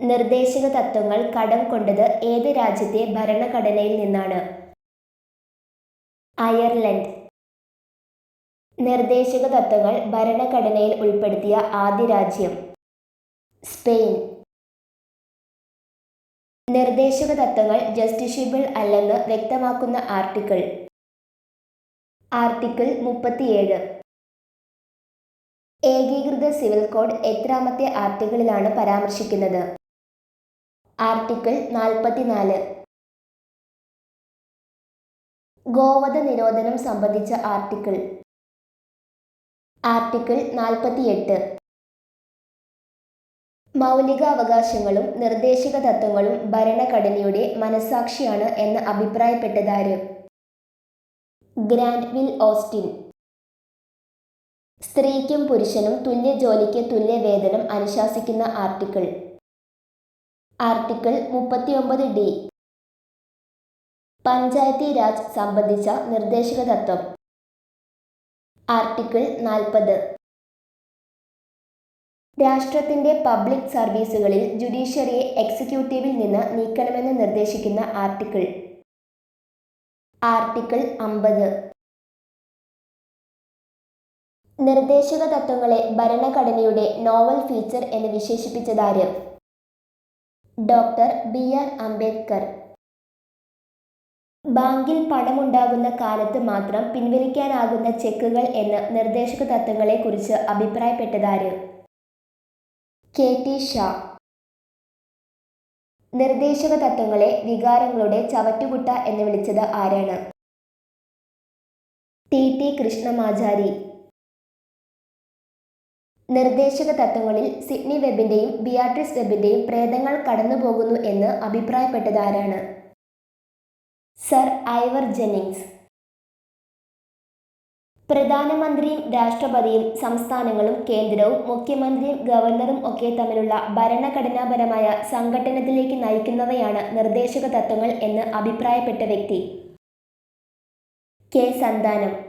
നിർദ്ദേശക തത്വങ്ങൾ കടം കൊണ്ടത് ഏത് രാജ്യത്തെ ഭരണഘടനയിൽ നിന്നാണ്? അയർലൻഡ്. നിർദ്ദേശക തത്വങ്ങൾ ഭരണഘടനയിൽ ഉൾപ്പെടുത്തിയ ആദ്യ രാജ്യം. സ്പെയിൻ. നിർദ്ദേശക തത്വങ്ങൾ ജസ്റ്റിഷ്യബിൾ അല്ലെന്ന് വ്യക്തമാക്കുന്ന ആർട്ടിക്കിൾ. ആർട്ടിക്കിൾ മുപ്പത്തിയേഴ്. ഏകീകൃത സിവിൽ കോഡ് എത്രാമത്തെ ആർട്ടിക്കിളിലാണ് പരാമർശിക്കുന്നത്? ആർട്ടിക്കിൾ നാൽപ്പത്തിനാല്. ഗോവധ നിരോധനം സംബന്ധിച്ച ആർട്ടിക്കിൾ. ആർട്ടിക്കിൾ നാൽപ്പത്തിയെട്ട്. മൗലികാവകാശങ്ങളും നിർദ്ദേശക തത്വങ്ങളും ഭരണഘടനയുടെ മനസാക്ഷിയാണ് എന്ന് അഭിപ്രായപ്പെട്ടതാര് ഗ്രാൻഡ് വിൽ ഓസ്റ്റിൻ. സ്ത്രീക്കും പുരുഷനും തുല്യ ജോലിക്ക് തുല്യ വേതനം അനുശാസിക്കുന്ന ആർട്ടിക്കിൾ. ആർട്ടിക്കിൾ മുപ്പത്തിയൊമ്പത് ഡി. പഞ്ചായത്തി രാജ് സംബന്ധിച്ച നിർദ്ദേശക തത്വം. ആർട്ടിക്കിൾ നാൽപ്പത്. രാഷ്ട്രത്തിന്റെ പബ്ലിക് സർവീസുകളിൽ ജുഡീഷ്യറിയെ എക്സിക്യൂട്ടീവിൽ നിന്ന് നീക്കണമെന്ന് നിർദ്ദേശിക്കുന്ന ആർട്ടിക്കിൾ. ആർട്ടിക്കിൾ അമ്പത്. നിർദ്ദേശക തത്വങ്ങളെ ഭരണഘടനയുടെ നോവൽ ഫീച്ചർ എന്ന് വിശേഷിപ്പിച്ചതാര് ഡോക്ടർ ബി ആർ അംബേദ്കർ. ബാങ്കിൽ പണമുണ്ടാകുന്ന കാലത്ത് മാത്രം പിൻവലിക്കാനാകുന്ന ചെക്കുകൾ എന്ന നിർദ്ദേശക തത്വങ്ങളെക്കുറിച്ച് അഭിപ്രായപ്പെട്ടതാര്? K T Shah. നിർദ്ദേശക തത്വങ്ങളെ വികാരങ്ങളുടെ ചവറ്റുകുട്ട എന്ന് വിളിച്ചത് ആരാണ്? T T Krishnamachari. നിർദ്ദേശക തത്വങ്ങളിൽ സിഡ്നി വെബിന്റെയും ബിയാട്രിസ് വെബിന്റെയും പ്രേതങ്ങൾ കടന്നുപോകുന്നു എന്ന് അഭിപ്രായപ്പെട്ടത് ആരാണ് സർ ഐവർ ജെന്നിങ്സ്. പ്രധാനമന്ത്രിയും രാഷ്ട്രപതിയും സംസ്ഥാനങ്ങളും കേന്ദ്രവും മുഖ്യമന്ത്രിയും ഗവർണറും ഒക്കെ തമ്മിലുള്ള ഭരണഘടനാപരമായ സംഘടനത്തിലേക്ക് നയിക്കുന്നവയാണ് നിർദ്ദേശക തത്വങ്ങൾ എന്ന് അഭിപ്രായപ്പെട്ട വ്യക്തി. കെ. സന്താനം.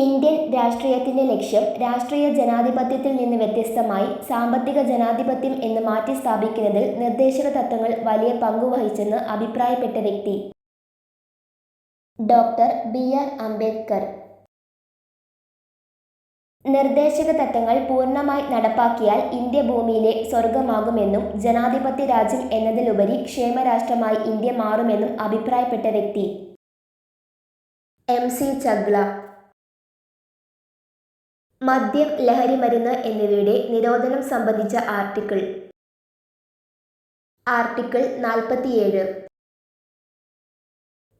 ഇന്ത്യൻ രാഷ്ട്രീയത്തിന്റെ ലക്ഷ്യം രാഷ്ട്രീയ ജനാധിപത്യത്തിൽ നിന്ന് വ്യത്യസ്തമായി സാമ്പത്തിക ജനാധിപത്യം എന്ന് മാറ്റി സ്ഥാപിക്കുന്നതിൽ നിർദ്ദേശക തത്വങ്ങൾ വലിയ പങ്കുവഹിച്ചെന്ന് അഭിപ്രായപ്പെട്ട വ്യക്തി. Doctor B R Ambedkar. നിർദ്ദേശക തത്വങ്ങൾ പൂർണമായി നടപ്പാക്കിയാൽ ഇന്ത്യ ഭൂമിയിലെ സ്വർഗമാകുമെന്നും ജനാധിപത്യ രാജ്യം എന്നതിലുപരി ക്ഷേമരാഷ്ട്രമായി ഇന്ത്യ മാറുമെന്നും അഭിപ്രായപ്പെട്ട വ്യക്തി. M C Chagla. മദ്യം ലഹരിമരുന്ന് എന്നിവയുടെ നിരോധനം സംബന്ധിച്ച ആർട്ടിക്കിൾ. ആർട്ടിക്കിൾ നാൽപ്പത്തിയേഴ്.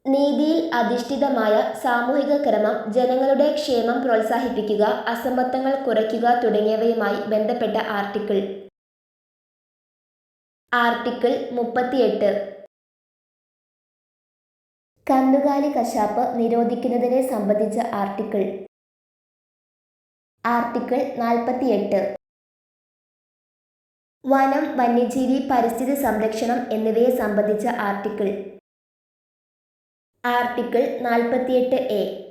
നീതിയിൽ അധിഷ്ഠിതമായ സാമൂഹിക ക്രമം ജനങ്ങളുടെ ക്ഷേമം പ്രോത്സാഹിപ്പിക്കുക അസമത്വങ്ങൾ കുറയ്ക്കുക തുടങ്ങിയവയുമായി ബന്ധപ്പെട്ട ആർട്ടിക്കിൾ. ആർട്ടിക്കിൾ മുപ്പത്തിയെട്ട്. കന്നുകാലി കശാപ്പ് നിരോധിക്കുന്നതിനെ സംബന്ധിച്ച ആർട്ടിക്കിൾ. ആർട്ടിക്കിൾ നാൽപ്പത്തിയെട്ട്. വനം വന്യജീവി പരിസ്ഥിതി സംരക്ഷണം എന്നിവയെ സംബന്ധിച്ച ആർട്ടിക്കിൾ. ആർട്ടിക്കിൾ നാൽപ്പത്തിയെട്ട് എ.